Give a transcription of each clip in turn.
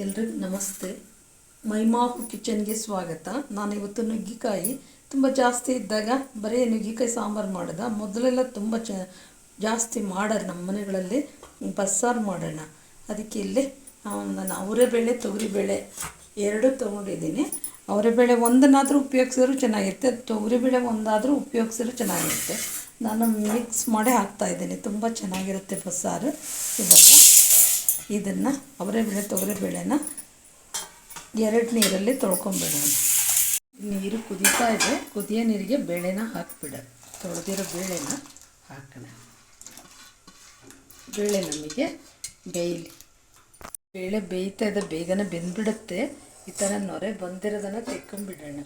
ಎಲ್ರಿಗೂ ನಮಸ್ತೆ. ಮೈಮಾಹು ಕಿಚನ್ಗೆ ಸ್ವಾಗತ. ನಾನು ಇವತ್ತು ನುಗ್ಗಿಕಾಯಿ ತುಂಬ ಜಾಸ್ತಿ ಇದ್ದಾಗ ಬರೀ ನುಗ್ಗಿಕಾಯಿ ಸಾಂಬಾರು ಮಾಡಿದ. ಮೊದಲೆಲ್ಲ ತುಂಬ ಚ ಜಾಸ್ತಿ ಮಾಡೋರು ನಮ್ಮ ಮನೆಗಳಲ್ಲಿ. ಬಸ್ಸಾರು ಮಾಡೋಣ. ಅದಕ್ಕೆ ಇಲ್ಲಿ ನಾನು ಅವರೆಬೇಳೆ ತೊಗರಿಬೇಳೆ ಎರಡೂ ತೊಗೊಂಡಿದ್ದೀನಿ. ಅವರೆಬೇಳೆ ಒಂದನ್ನಾದರೂ ಉಪಯೋಗಿಸಿದ್ರು ಚೆನ್ನಾಗಿರುತ್ತೆ. ತೊಗರಿಬೇಳೆ ಒಂದಾದರೂ ಉಪಯೋಗಿಸಿದ್ರು ಚೆನ್ನಾಗಿರುತ್ತೆ. ನಾನು ಮಿಕ್ಸ್ ಮಾಡಿ ಹಾಕ್ತಾಯಿದ್ದೀನಿ ತುಂಬ ಚೆನ್ನಾಗಿರುತ್ತೆ ಬಸ್ಸಾರು. ಇವಾಗ ಇದನ್ನು ಅವರೆಬೇಳೆ ತೊಗರಿಬೇಳೆನ ಎರಡು ನೀರಲ್ಲಿ ತೊಳ್ಕೊಂಬಿಡೋಣ. ನೀರು ಕುದೀತಾ ಇದೆ. ಕುದಿಯೋ ನೀರಿಗೆ ಬೇಳೆನ ಹಾಕ್ಬಿಡ. ತೊಳೆದಿರೋ ಬೇಳೆನ ಹಾಕೋಣ. ಬೇಳೆ ನಮಗೆ ಬೇಯಲಿ. ಬೇಳೆ ಬೇಯ್ತಾ ಇದೆ. ಬೇಗನೆ ಬೆಂದ್ಬಿಡುತ್ತೆ. ಈ ಥರ ನೊರೆ ಬಂದಿರೋದನ್ನು ತೆಕ್ಕೊಂಬಿಡೋಣ.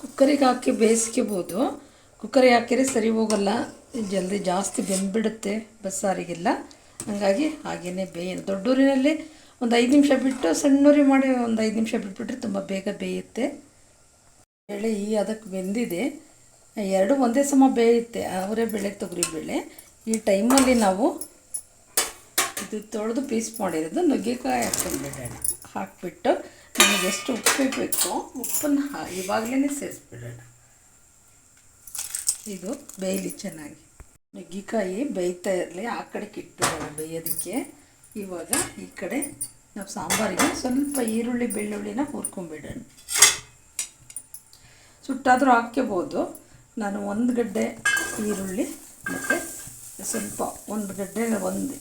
ಕುಕ್ಕರಿಗೆ ಹಾಕಿ ಬೇಯಿಸ್ಕೋಬೋದು. ಕುಕ್ಕರಿಗೆ ಹಾಕಿದ್ರೆ ಸರಿ ಹೋಗಲ್ಲ. ಜಲ್ದಿ ಜಾಸ್ತಿ ಬೆಂದ್ಬಿಡುತ್ತೆ ಬಸ್ಸಾರಿಗೆಲ್ಲ. ಹಾಗಾಗಿ ಹಾಗೇ ಬೇಯ, ದೊಡ್ಡೂರಿನಲ್ಲಿ ಒಂದು ಐದು ನಿಮಿಷ ಬಿಟ್ಟು ಸಣ್ಣೂರಿ ಮಾಡಿ ಒಂದು ಐದು ನಿಮಿಷ ಬಿಟ್ಬಿಟ್ರೆ ತುಂಬ ಬೇಗ ಬೇಯುತ್ತೆ. ಬೇಳೆ ಈ ಅದಕ್ಕೆ ಬೆಂದಿದೆ. ಎರಡು ಒಂದೇ ಸಮ ಬೇಯುತ್ತೆ. ಅವರೇ ಬೆಳೆ ತೊಗರಿ ಬೇಳೆ. ಈ ಟೈಮಲ್ಲಿ ನಾವು ಇದು ತೊಳೆದು ಪೀಸ್ ಮಾಡಿರೋದು ನುಗ್ಗೆಕಾಯಿ ಹಾಕ್ಕೊಂಡ್ಬಿಡೋಣ ಹಾಕಿಬಿಟ್ಟು ನಮಗೆ ಎಷ್ಟು ಉಪ್ಪು ಬೇಕು ಉಪ್ಪನ್ನು ಇವಾಗಲೇ ಸೇರಿಸ್ಬಿಡೋಣ. ಇದು ಬೇಯಲಿ ಚೆನ್ನಾಗಿ. ನುಗ್ಗಿಕಾಯಿ ಬೇಯ್ತಾ ಇರಲಿ, ಆ ಕಡೆ ಇಟ್ಬಿಡೋಣ ಬೇಯೋದಕ್ಕೆ. ಇವಾಗ ಈ ಕಡೆ ನಾವು ಸಾಂಬಾರಿಗೆ ಸ್ವಲ್ಪ ಈರುಳ್ಳಿ, ಬೆಳ್ಳುಳ್ಳಿನ ಹುರ್ಕೊಂಬಿಡೋಣ. ಸುಟ್ಟಾದರೂ ಹಾಕ್ಕೋಬೋದು ನಾನು ಒಂದು ಗಡ್ಡೆ ಈರುಳ್ಳಿ ಮತ್ತು ಸ್ವಲ್ಪ ಒಂದು ಗಡ್ಡೆ, ಒಂದು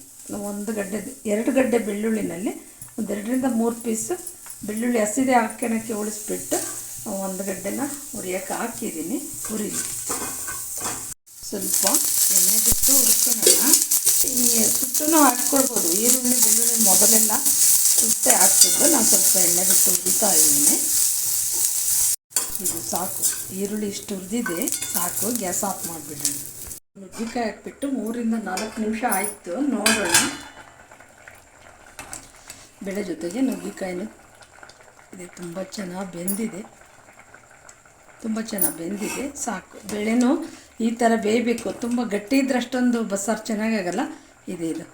ಒಂದು ಗಡ್ಡೆ, ಎರಡು ಗಡ್ಡೆ ಬೆಳ್ಳುಳ್ಳಿನಲ್ಲಿ ಒಂದೆರಡರಿಂದ ಮೂರು ಪೀಸು ಬೆಳ್ಳುಳ್ಳಿ ಹಸಿದೆ ಹಾಕೋಣಕ್ಕೆ ಉಳಿಸ್ಬಿಟ್ಟು ಒಂದು ಗಡ್ಡೆನ ಹುರಿಯೋಕ್ಕೆ ಹಾಕಿದ್ದೀನಿ. ಹುರಿಲಿ. ಸ್ವಲ್ಪ ಎಣ್ಣೆ ಬಿಟ್ಟು ಹುರ್ಕೊಳ್ಳೋಣ ಈ ಸುಟ್ಟೂ ಹಾಕ್ಕೊಳ್ಬೋದು. ಈರುಳ್ಳಿ ಬೆಳ್ಳುಳ್ಳಿ ಮೊದಲೆಲ್ಲ ಸುಟ್ಟೆ ಹಾಕ್ತಿದ್ದು ನಾನು ಸ್ವಲ್ಪ ಎಣ್ಣೆ ಬಿಟ್ಟು ಹುರಿತಾ ಇದ್ದೀನಿ. ಇದು ಸಾಕು. ಈರುಳ್ಳಿ ಇಷ್ಟು ಹುರಿದಿದೆ. ಸಾಕು. ಗ್ಯಾಸ್ ಆಫ್ ಮಾಡಿಬಿಡೋಣ. ನುಗ್ಗಿಕಾಯಿ ಹಾಕ್ಬಿಟ್ಟು ಮೂರಿಂದ ನಾಲ್ಕು ನಿಮಿಷ ಆಯಿತು. ನೋಡೋಣ. ಬೆಳೆ ಜೊತೆಗೆ ನುಗ್ಗಿಕಾಯಿನೂ ಇದೆ. ತುಂಬ ಚೆನ್ನಾಗಿ ಬೆಂದಿದೆ. ತುಂಬ ಚೆನ್ನಾಗಿ ಬೆಂದಿದೆ. ಸಾಕು. ಬೇಳೆನೂ ಈ ಥರ ಬೇಯಬೇಕು. ತುಂಬ ಗಟ್ಟಿ ಇದ್ರೆ ಅಷ್ಟೊಂದು ಬಸ್ಸಾರು ಚೆನ್ನಾಗಾಗಲ್ಲ ಇದೆ ಇದು.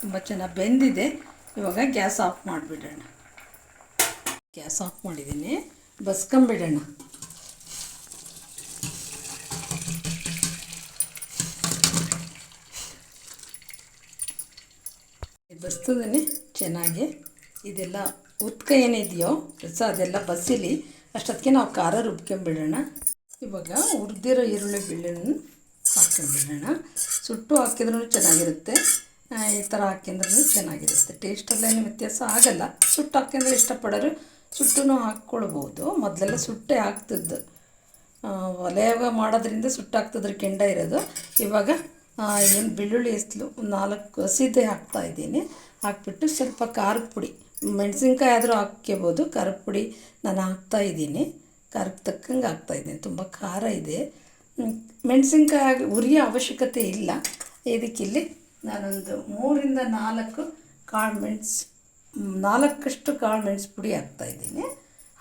ತುಂಬ ಚೆನ್ನಾಗಿ ಬೆಂದಿದೆ. ಇವಾಗ ಗ್ಯಾಸ್ ಆಫ್ ಮಾಡಿಬಿಡೋಣ. ಗ್ಯಾಸ್ ಆಫ್ ಮಾಡಿದ್ದೀನಿ. ಬಸ್ಕೊಂಬಿಡೋಣ. ಬಸ್ತದೇ ಚೆನ್ನಾಗಿ. ಇದೆಲ್ಲ ಉತ್ಕ ಏನಿದೆಯೋ ರಸ ಅದೆಲ್ಲ ಬಸ್ಸಿಲಿ. ಅಷ್ಟೊತ್ತಿಗೆ ನಾವು ಖಾರ ರುಬ್ಕೊಂಬಿಡೋಣ. ಇವಾಗ ಹುರಿದಿರೋ ಈರುಳ್ಳಿ ಬೆಳ್ಳುಳ್ಳಿ ಹಾಕ್ಕೊಂಡ್ಬಿಡೋಣ ಸುಟ್ಟು ಹಾಕಿದ್ರೂ ಚೆನ್ನಾಗಿರುತ್ತೆ. ಈ ಥರ ಹಾಕಿದ್ರೂ ಚೆನ್ನಾಗಿರುತ್ತೆ. ಟೇಸ್ಟಲ್ಲೇನು ವ್ಯತ್ಯಾಸ ಆಗಲ್ಲ. ಸುಟ್ಟು ಹಾಕಿದ್ರೆ ಇಷ್ಟಪಡೋರು ಸುಟ್ಟು ಹಾಕ್ಕೊಳ್ಬೋದು. ಮೊದಲೆಲ್ಲ ಸುಟ್ಟೆ ಹಾಕ್ತಿದ್ದು ಒಲೆಯಾಗ ಮಾಡೋದ್ರಿಂದ ಸುಟ್ಟಾಗ್ತದ್ರ ಕೆಂಡ ಇರೋದು. ಇವಾಗ ಏನು ಬೆಳ್ಳುಳ್ಳಿ ಎಸ್ಲು ನಾಲ್ಕು ಹಸಿದೆ ಹಾಕ್ತಾ ಇದ್ದೀನಿ. ಹಾಕ್ಬಿಟ್ಟು ಸ್ವಲ್ಪ ಖಾರದ ಪುಡಿ ಮೆಣಸಿನ್ಕಾಯಿ ಆದರೂ ಹಾಕ್ಕೋಬೋದು. ಖಾರದ ಪುಡಿ ನಾನು ಹಾಕ್ತಾ ಇದ್ದೀನಿ. ಖಾರಕ್ಕೆ ತಕ್ಕಂಗೆ ಹಾಕ್ತಾ ಇದ್ದೀನಿ. ತುಂಬ ಖಾರ ಇದೆ. ಮೆಣಸಿನ್ಕಾಯಿ ಉರಿಯ ಅವಶ್ಯಕತೆ ಇಲ್ಲ. ಇದಕ್ಕಿಲ್ಲಿ ನಾನೊಂದು ಮೂರಿಂದ ನಾಲ್ಕು ಕಾಳು ಮೆಣಸು, ನಾಲ್ಕಷ್ಟು ಕಾಳು ಮೆಣಸು ಪುಡಿ ಹಾಕ್ತಾಯಿದ್ದೀನಿ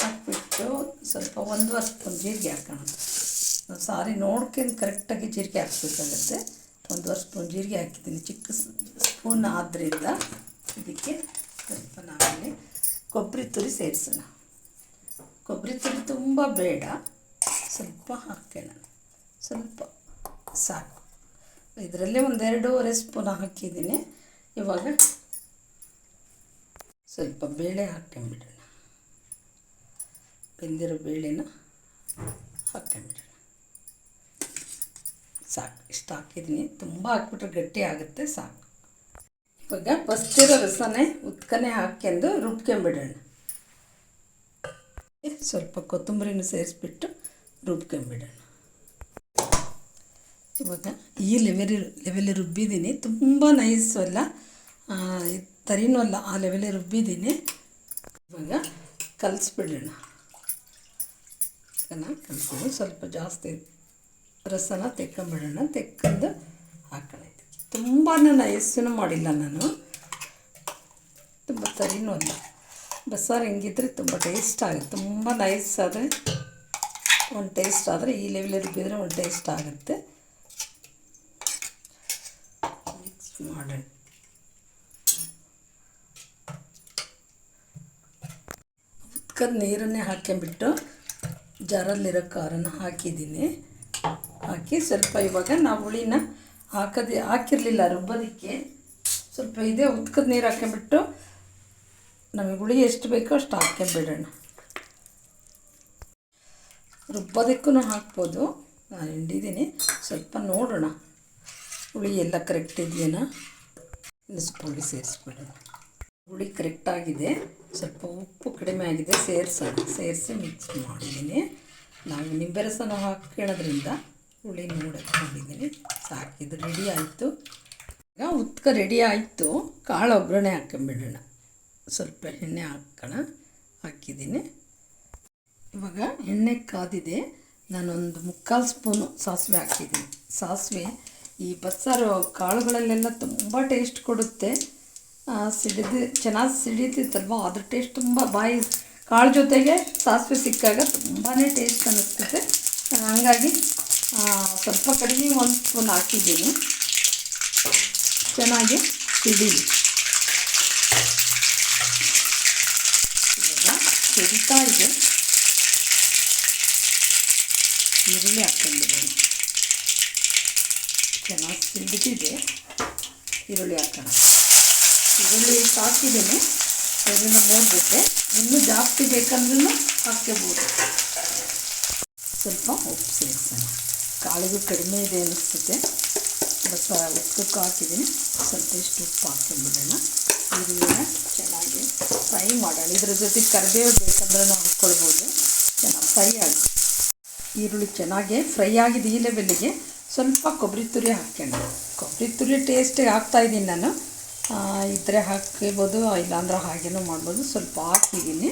ಹಾಕ್ಬಿಟ್ಟು ಸ್ವಲ್ಪ ಒಂದು ವರ್ಷ ಒಂದು ಜೀರಿಗೆ ಹಾಕೋಣ. ಸಾರಿ ನೋಡ್ಕೊಂಡು ಕರೆಕ್ಟಾಗಿ ಜೀರಿಗೆ ಹಾಕ್ಬೇಕಾಗತ್ತೆ. ಒಂದು ವರ್ಷ ಜೀರಿಗೆ ಹಾಕಿದ್ದೀನಿ. ಚಿಕ್ಕ ಸ್ಪೂನ್ ಆದ್ದರಿಂದ ಇದಕ್ಕೆ ಸ್ವಲ್ಪ ನಾವಿಲ್ಲಿ ಕೊಬ್ಬರಿ ತುರಿ ಸೇರಿಸೋಣ. ಕೊಬ್ಬರಿ ತುರಿ ತುಂಬ ಬೇಡ. ಸ್ವಲ್ಪ ಹಾಕೋಣ ಸ್ವಲ್ಪ ಸಾಕು. ಇದರಲ್ಲಿ ಒಂದೆರಡೂವರೆ ಸ್ಪೂನ್ ಹಾಕಿದ್ದೀನಿ. ಇವಾಗ ಸ್ವಲ್ಪ ಬೇಳೆ ಹಾಕ್ಕೊಂಬಿಡೋಣ. ಬೆಂದಿರೋ ಬೇಳೆನ ಹಾಕ್ಕೊಂಬಿಡೋಣ. ಸಾಕು. ಇಷ್ಟು ಹಾಕಿದ್ದೀನಿ. ತುಂಬ ಹಾಕ್ಬಿಟ್ರೆ ಗಟ್ಟಿ ಆಗುತ್ತೆ. ಸಾಕು. ಇವಾಗ ಬಸ್ತಿರೋ ರಸನೇ ಉತ್ಕನೆ ಹಾಕ್ಕೊಂಡು ರುಬ್ಕೊಂಬಿಡೋಣ. ಸ್ವಲ್ಪ ಕೊತ್ತಂಬರಿನ ಸೇರಿಸ್ಬಿಟ್ಟು ರುಬ್ಕೊಂಬಿಡೋಣ. ಇವಾಗ ಈ ಲೆವೆಲಿ ಲೆವೆಲಿ ರುಬ್ಬಿದ್ದೀನಿ. ತುಂಬ ನೈಸು ಅಲ್ಲ. ತರಿನೂ ಅಲ್ಲ, ಆ ಲೆವೆಲಿ ರುಬ್ಬಿದ್ದೀನಿ. ಇವಾಗ ಕಲಿಸ್ಬಿಡೋಣ. ಕಲಿಸ್ಬಿಡು. ಸ್ವಲ್ಪ ಜಾಸ್ತಿ ರಸನ ತೆಕ್ಕೊಂಬಿಡೋಣ. ತೆಕ್ಕೊಂಡು ಹಾಕೋಣ ತುಂಬಾ ನೈಸೂ ಮಾಡಿಲ್ಲ ನಾನು. ತುಂಬ ತರಿನೂ ಅಲ್ಲ. ಬಸ್ಸಾರು ಹಿಂಗಿದ್ರೆ ತುಂಬ ಟೇಸ್ಟ್ ಆಗುತ್ತೆ. ತುಂಬ ನೈಸ್ ಆದರೆ ಒಂದು ಟೇಸ್ಟ್ ಆದರೆ ಈ ಲೆವೆಲಲ್ಲಿ ರುಬ್ಬಿದ್ರೆ ಒಂದು ಟೇಸ್ಟ್ ಆಗುತ್ತೆ. ಮಿಕ್ಸ್ ಮಾಡೋಣ. ಉತ್ಕದ ನೀರನ್ನೇ ಹಾಕೊಂಡ್ಬಿಟ್ಟು ಜಾರಲ್ಲಿರೋ ಖಾರನ ಹಾಕಿದ್ದೀನಿ. ಹಾಕಿ ಸ್ವಲ್ಪ ಇವಾಗ ನಾವು ಹುಳಿನ ಹಾಕದೆ ಹಾಕಿರಲಿಲ್ಲ ರುಬ್ಬೋದಕ್ಕೆ ಸ್ವಲ್ಪ ಇದೆ ಉತ್ಕದ ನೀರು ಹಾಕೊಂಡ್ಬಿಟ್ಟು ನಮಗೆ ಹುಳಿ ಎಷ್ಟು ಬೇಕೋ ಅಷ್ಟು ಹಾಕ್ಕೊಂಬಿಡೋಣ ರುಬ್ಬೋದಕ್ಕೂ ಹಾಕ್ಬೋದು. ನಾನು ಹಿಂಡಿದ್ದೀನಿ. ಸ್ವಲ್ಪ ನೋಡೋಣ. ಹುಳಿ ಎಲ್ಲ ಕರೆಕ್ಟ್ ಇದೆಯೇನೋ. ಇನ್ನು ಸ್ವಲ್ಪ ಸೇರಿಸ್ಬಿಡೋಣ. ಹುಳಿ ಕರೆಕ್ಟಾಗಿದೆ ಸ್ವಲ್ಪ ಉಪ್ಪು ಕಡಿಮೆ ಆಗಿದೆ. ಸೇರಿಸೋಣ. ಸೇರಿಸಿ ಮಿಕ್ಸ್ ಮಾಡಿದ್ದೀನಿ. ನಾವು ನಿಂಬೆ ರಸನ ಹಾಕ್ಕೊಳ್ಳೋದ್ರಿಂದ ಹುಳಿ ನೋಡಿದ್ದೀನಿ ಸಾಕಿದು ರೆಡಿ ಆಯಿತು. ಈಗ ಉತ್ಕ ರೆಡಿ ಆಯಿತು. ಕಾಳು ಒಗ್ಗರಣೆ ಹಾಕೊಂಬಿಡೋಣ ಸ್ವಲ್ಪ ಎಣ್ಣೆ ಹಾಕೋಣ ಹಾಕಿದ್ದೀನಿ. ಇವಾಗ ಎಣ್ಣೆ ಕಾದಿದೆ ನಾನೊಂದು ಮುಕ್ಕಾಲು ಸ್ಪೂನು ಸಾಸಿವೆ ಹಾಕಿದ್ದೀನಿ. ಸಾಸಿವೆ ಈ ಬಸ್ಸಾರು ಕಾಳುಗಳಲ್ಲೆಲ್ಲ ತುಂಬ ಟೇಸ್ಟ್ ಕೊಡುತ್ತೆ. ಸಿಡಿದು ಚೆನ್ನಾಗಿ ಸಿಡಿತಿತ್ತಲ್ವ? ಅದ್ರ ಟೇಸ್ಟ್ ತುಂಬ ಬಾಯಿ ಕಾಳು ಜೊತೆಗೆ ಸಾಸಿವೆ ಸಿಕ್ಕಾಗ ತುಂಬಾ ಟೇಸ್ಟ್ ಅನ್ನಿಸ್ತದೆ. ಹಾಗಾಗಿ ಆ, ಸ್ವಲ್ಪ ಕಡಿಮೆ ಒಂದು ಸ್ಪೂನ್ ಹಾಕಿದ್ದೀನಿ. ಚೆನ್ನಾಗಿ ಸಿಡಿಲಿ. ಸಿಡಿತಾ ಇದೆ ಈರುಳ್ಳಿ ಹಾಕ್ಕೊಂಡಿದ್ದೀನಿ ಚೆನ್ನಾಗಿ ಸಿಡಿದಿದೆ ಈರುಳ್ಳಿ ಹಾಕೋಣ ಈರುಳ್ಳಿ ಸಾಕಿದ್ದೀನಿ ಅದನ್ನು ನೋಡಿಬಿಟ್ಟೆ ಇನ್ನೂ ಜಾಸ್ತಿ ಬೇಕಂದ್ರೂ ಹಾಕ್ಕೋಬೋದು ಸ್ವಲ್ಪ ಉಪ್ಪು ಸೇರಿಸೋಣ ಕಾಳಿಗೂ ಕಡಿಮೆ ಇದೆ ಅನಿಸುತ್ತೆ ಬಸ್ ಉಪ್ಪಕ್ಕೆ ಹಾಕಿದ್ದೀನಿ. ಸ್ವಲ್ಪ ಇಷ್ಟು ಉಪ್ಪು ಹಾಕೊಂಡ್ಬಿಡೋಣ ಈರುಳ್ಳಿನ ಚೆನ್ನಾಗಿ ಫ್ರೈ ಮಾಡೋಣ. ಇದ್ರ ಜೊತೆ ಕರಿಬೇವು ಬೇಕಂದ್ರೆ ಹಾಕ್ಕೊಳ್ಬೋದು. ಚೆನ್ನಾಗಿ ಫ್ರೈ ಆಗಿ ಈರುಳ್ಳಿ ಚೆನ್ನಾಗಿ ಫ್ರೈ ಆಗಿದೆ ಈ ಲೆವೆಲ್ಲಿಗೆ ಸ್ವಲ್ಪ ಕೊಬ್ಬರಿ ತುರಿ ಹಾಕ್ಕೊಂಡು ಕೊಬ್ಬರಿ ತುರಿ ಟೇಸ್ಟಿಗೆ ಹಾಕ್ತಾಯಿದ್ದೀನಿ ನಾನು. ಇದ್ರೆ ಹಾಕ್ಬೋದು, ಇಲ್ಲಾಂದ್ರೆ ಹಾಗೇನೂ ಮಾಡ್ಬೋದು. ಸ್ವಲ್ಪ ಹಾಕಿದ್ದೀನಿ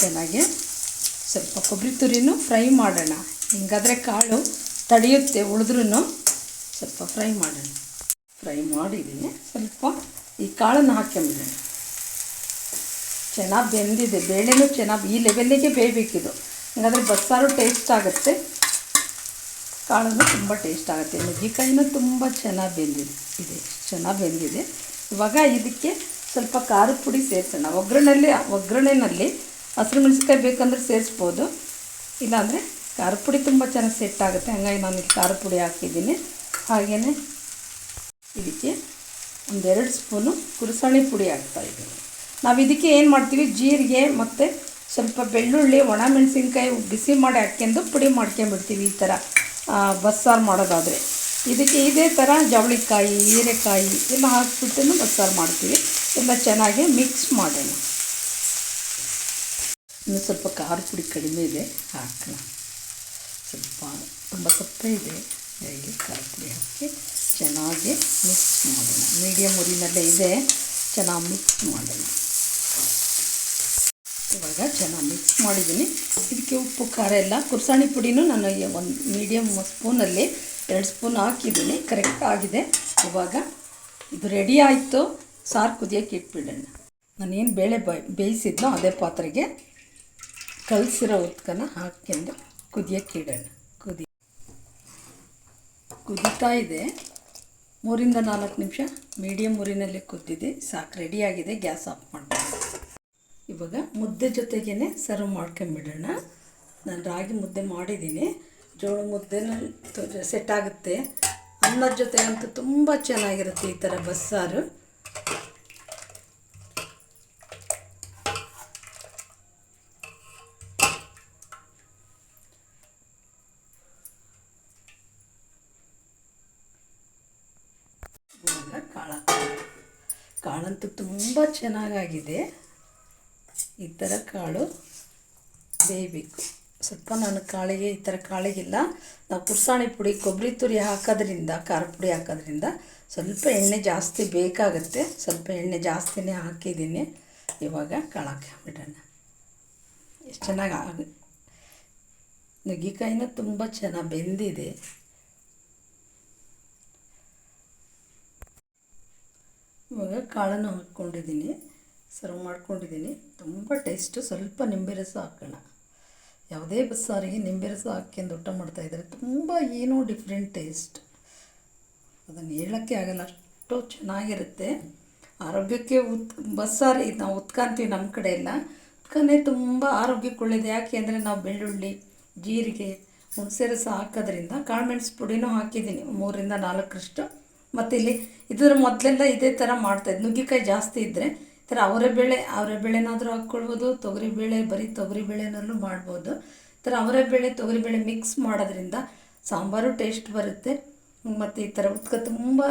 ಚೆನ್ನಾಗಿ ಸ್ವಲ್ಪ ಕೊಬ್ಬರಿ ತುರಿನೂ ಫ್ರೈ ಮಾಡೋಣ. ಹಿಂಗಾದರೆ ಕಾಳು ತಡೆಯುತ್ತೆ ಉಳಿದ್ರೂ ಸ್ವಲ್ಪ ಫ್ರೈ ಮಾಡೋಣ. ಫ್ರೈ ಮಾಡಿದ್ದೀನಿ ಸ್ವಲ್ಪ ಈ ಕಾಳನ್ನು ಹಾಕ್ಕೊಂಬಿಡೋಣ ಚೆನ್ನಾಗಿ ಬೆಂದಿದೆ. ಬೇಳೆನೂ ಚೆನ್ನಾಗಿ ಈ ಲೆವೆಲ್ಲಿಗೆ ಬೇಯಬೇಕಿದು. ಹಾಗಾದರೆ ಬಸ್ಸಾರು ಟೇಸ್ಟ್ ಆಗುತ್ತೆ. ಕಾಳನ್ನು ತುಂಬ ಟೇಸ್ಟ್ ಆಗುತ್ತೆ. ನುಗ್ಗಿಕಾಯಿನೂ ತುಂಬ ಚೆನ್ನಾಗಿ ಬೆಂದಿದೆ. ಇದೆ. ಚೆನ್ನಾಗಿ ಬೆಂದಿದೆ. ಇವಾಗ ಇದಕ್ಕೆ ಸ್ವಲ್ಪ ಖಾರದ ಪುಡಿ ಸೇರಿಸೋಣ. ಒಗ್ಗರಣೆಯಲ್ಲಿ ಒಗ್ಗರಣೆಯಲ್ಲಿ ಹಸಿರು ಮೆಣಸಿನ್ಕಾಯಿ ಬೇಕಂದ್ರೆ ಸೇರಿಸ್ಬೋದು. ಇಲ್ಲಾಂದರೆ ಖಾರದ ಪುಡಿ ತುಂಬ ಚೆನ್ನಾಗಿ ಸೆಟ್ ಆಗುತ್ತೆ. ಹಾಗಾಗಿ ನಾನು ಇಲ್ಲಿ ಖಾರದ ಪುಡಿ ಹಾಕಿದ್ದೀನಿ. ಹಾಗೆಯೇ ಇದಕ್ಕೆ ಒಂದೆರಡು ಸ್ಪೂನು ಕುರುಸಾಣಿ ಪುಡಿ ಹಾಕ್ತಾಯಿದ್ದೀನಿ ನಾವು ಇದಕ್ಕೆ ಏನು ಮಾಡ್ತೀವಿ? ಜೀರಿಗೆ ಮತ್ತು ಸ್ವಲ್ಪ ಬೆಳ್ಳುಳ್ಳಿ, ಒಣ ಮೆಣಸಿನ್ಕಾಯಿ ಬಿಸಿ ಮಾಡಿ ಹಾಕ್ಕೊಂಡು ಪುಡಿ ಮಾಡ್ಕೊಂಬಿಡ್ತೀವಿ ಈ ಥರ ಬಸ್ಸಾರು ಮಾಡೋದಾದರೆ. ಇದಕ್ಕೆ ಇದೇ ಥರ ಜವಳಿಕಾಯಿ, ಹೀರೆಕಾಯಿ ಎಲ್ಲ ಹಾಕ್ಬಿಟ್ಟು ಬಸ್ಸಾರು ಮಾಡ್ತೀವಿ. ಎಲ್ಲ ಚೆನ್ನಾಗಿ ಮಿಕ್ಸ್ ಮಾಡೋಣ. ಇನ್ನು ಸ್ವಲ್ಪ ಖಾರ ಪುಡಿ ಕಡಿಮೆ ಇದೆ. ಹಾಕೋಣ. ಸ್ವಲ್ಪ ತುಂಬ ಸಪ್ಪೆ ಇದೆ. ಹಾಗಾಗಿ ಖಾರ ಹಾಕಿ ಚೆನ್ನಾಗಿ ಮಿಕ್ಸ್ ಮಾಡೋಣ. ಮೀಡಿಯಮ್ ಉರಿನಲ್ಲೇ ಇದೆ. ಚೆನ್ನಾಗಿ ಮಿಕ್ಸ್ ಮಾಡೋಣ. ಇವಾಗ ಚೆನ್ನಾಗಿ ಮಿಕ್ಸ್ ಮಾಡಿದ್ದೀನಿ. ಇದಕ್ಕೆ ಉಪ್ಪು, ಖಾರ ಎಲ್ಲ. ಕುರ್ಸಾಣಿ ಪುಡಿನೂ ನಾನು ಒಂದು ಮೀಡಿಯಮ್ ಸ್ಪೂನಲ್ಲಿ ಎರಡು ಸ್ಪೂನ್ ಹಾಕಿದ್ದೀನಿ. ಕರೆಕ್ಟ್ ಆಗಿದೆ. ಇವಾಗ ಇದು ರೆಡಿ ಆಯಿತು. ಸಾರು ಕುದಿಯೋಕೆ ಇಟ್ಬಿಡೋಣ. ನಾನೇನು ಬೇಳೆ ಬೇಯಿಸಿದ್ನೋ ಅದೇ ಪಾತ್ರೆಗೆ ಕಲಸಿರೋ ಉತ್ಕನ ಹಾಕ್ಕೊಂಡು ಕುದಿಯೋಕ್ಕೆ ಇಡೋಣ ಕುದಿ ಕುದೀತಾ ಇದೆ. ಮೂರಿಂದ ನಾಲ್ಕು ನಿಮಿಷ ಮೀಡಿಯಮ್ ಊರಿನಲ್ಲಿ ಕುದ್ದಿದೆ, ಸಾಕು ರೆಡಿಯಾಗಿದೆ ಗ್ಯಾಸ್ ಆಫ್ ಮಾಡ್ತೀನಿ ಇವಾಗ ಮುದ್ದೆ ಜೊತೆಗೇ ಸರ್ವ್ ಮಾಡ್ಕೊಂಬಿಡೋಣ. ನಾನು ರಾಗಿ ಮುದ್ದೆ ಮಾಡಿದ್ದೀನಿ. ಜೋಳ ಮುದ್ದೆನೂ ಸೆಟ್ ಆಗುತ್ತೆ. ಅನ್ನದ ಜೊತೆ ಅಂತೂ ತುಂಬ ಚೆನ್ನಾಗಿರುತ್ತೆ ಈ ಥರ ಬಸ್ಸಾರು ಇವಾಗ ಕಾಳ ಕಾಳಂತೂ ತುಂಬ ಚೆನ್ನಾಗಾಗಿದೆ. ಈ ಥರ ಕಾಳು ಬೇಯಬೇಕು. ಸ್ವಲ್ಪ ನಾನು ಕಾಳಿಗೆ ಈ ಥರ ಕಾಳಿಗಿಲ್ಲ ನಾವು ಕುರ್ಸಾಣಿ ಪುಡಿ, ಕೊಬ್ಬರಿ ತುರಿ ಹಾಕೋದ್ರಿಂದ, ಖಾರ ಪುಡಿ ಹಾಕೋದ್ರಿಂದ ಸ್ವಲ್ಪ ಎಣ್ಣೆ ಜಾಸ್ತಿ ಬೇಕಾಗುತ್ತೆ. ಸ್ವಲ್ಪ ಎಣ್ಣೆ ಜಾಸ್ತಿನೇ ಹಾಕಿದ್ದೀನಿ. ಇವಾಗ ಕಾಳು ಹಾಕಿಬಿಡೋಣ. ಎಷ್ಟು ಚೆನ್ನಾಗಿ ಆಗ, ನುಗ್ಗಿಕಾಯಿನೂ ತುಂಬ ಚೆನ್ನಾಗಿ ಬೆಂದಿದೆ. ಇವಾಗ ಕಾಳನ್ನು ಹಾಕ್ಕೊಂಡಿದ್ದೀನಿ. ಸರ್ವ್ ಮಾಡ್ಕೊಂಡಿದ್ದೀನಿ. ತುಂಬ ಟೇಸ್ಟು ಸ್ವಲ್ಪ ನಿಂಬೆ ರಸ ಹಾಕೋಣ. ಯಾವುದೇ ಬಸ್ಸಾರಿಗೆ ನಿಂಬೆ ರಸ ಹಾಕ್ಕೊಂಡು ಊಟ ಮಾಡ್ತಾಯಿದ್ರೆ ತುಂಬ ಏನೋ ಡಿಫ್ರೆಂಟ್ ಟೇಸ್ಟ್ ಅದನ್ನು ಹೇಳೋಕ್ಕೆ ಆಗಲ್ಲ. ಅಷ್ಟು ಚೆನ್ನಾಗಿರುತ್ತೆ. ಆರೋಗ್ಯಕ್ಕೆ ಉತ್, ಬಸ್ಸಾರಿ, ನಾವು ಉತ್ಕಾಂತೀವಿ ನಮ್ಮ ಕಡೆ ಎಲ್ಲ. ಉತ್ಕನೇ ತುಂಬ ಆರೋಗ್ಯಕ್ಕೆ ಒಳ್ಳೇದು ಯಾಕೆ ಅಂದರೆ ನಾವು ಬೆಳ್ಳುಳ್ಳಿ, ಜೀರಿಗೆ, ಹುಣಸೆ ರಸ ಹಾಕೋದ್ರಿಂದ ಕಾಳುಮೆಣಸು ಪುಡಿನೂ ಹಾಕಿದ್ದೀನಿ. ಮೂರಿಂದ ನಾಲ್ಕರಷ್ಟು. ಮತ್ತು ಇಲ್ಲಿ ಇದರ ಮೊದಲೆಲ್ಲ ಇದೇ ಥರ ಮಾಡ್ತಾಯಿದ್ದು ನುಗ್ಗಿಕಾಯಿ ಜಾಸ್ತಿ ಇದ್ದರೆ ಈ ಥರ ಅವರೆಬೇಳೆ ಅವರೆಬೇಳೆನಾದರೂ ಹಾಕ್ಕೊಳ್ಬೋದು ತೊಗರಿಬೇಳೆ ಬರೀ ತೊಗರಿಬೇಳೆನಲ್ಲೂ ಮಾಡ್ಬೋದು. ಈ ಥರ ತೊಗರಿ ತೊಗರಿಬೇಳೆ ಮಿಕ್ಸ್ ಮಾಡೋದ್ರಿಂದ ಸಾಂಬಾರು ಟೇಸ್ಟ್ ಬರುತ್ತೆ. ಮತ್ತು ಈ ಥರ ಉತ್ಕ ತುಂಬ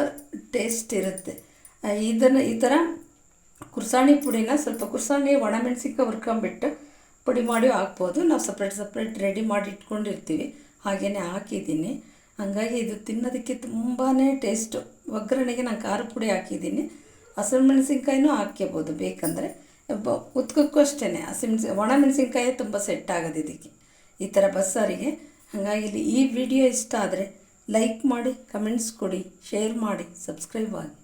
ಟೇಸ್ಟ್ ಇರುತ್ತೆ. ಇದನ್ನು ಈ ಥರ ಕುರ್ಸಾಣಿ ಪುಡಿನ ಸ್ವಲ್ಪ ಕುರ್ಸಾಣಿ ಒಣಮೆಣಸಿನ್ಕಾಯಿ ಹುರ್ಕೊಂಬಿಟ್ಟು ಪುಡಿ ಮಾಡಿ ಹಾಕ್ಬೋದು. ನಾವು ಸಪ್ರೇಟ್ ಸಪ್ರೇಟ್ ರೆಡಿ ಮಾಡಿ ಇಟ್ಕೊಂಡಿರ್ತೀವಿ. ಹಾಗೆಯೇ ಹಾಕಿದ್ದೀನಿ. ಹಾಗಾಗಿ ಇದು ತಿನ್ನೋದಕ್ಕೆ ತುಂಬಾ ಟೇಸ್ಟು ಒಗ್ಗರಣೆಗೆ ನಾನು ಖಾರ ಪುಡಿ ಹಾಕಿದ್ದೀನಿ. ಹಸಿಮೆಣ್ಸಿನ್ಕಾಯಿನೂ ಹಾಕ್ಕೋಬೋದು ಬೇಕಂದರೆ ಉತ್ಕಕ್ಕೂ ಅಷ್ಟೇ ಹಸಿಮೆಣ್ಸಿ ಒಣಮೆಣ್ಸಿನ್ಕಾಯೇ ತುಂಬ ಸೆಟ್ ಆಗೋದು ಇದಕ್ಕೆ. ಈ ಥರ ಬಸ್ಸಾರಿಗೆ. ಹಾಗಾಗಿ ಇಲ್ಲಿ ಈ ವಿಡಿಯೋ ಇಷ್ಟ ಆದರೆ ಲೈಕ್ ಮಾಡಿ ಕಮೆಂಟ್ಸ್ ಕೊಡಿ ಶೇರ್ ಮಾಡಿ ಸಬ್ಸ್ಕ್ರೈಬ್ ಆಗಿ.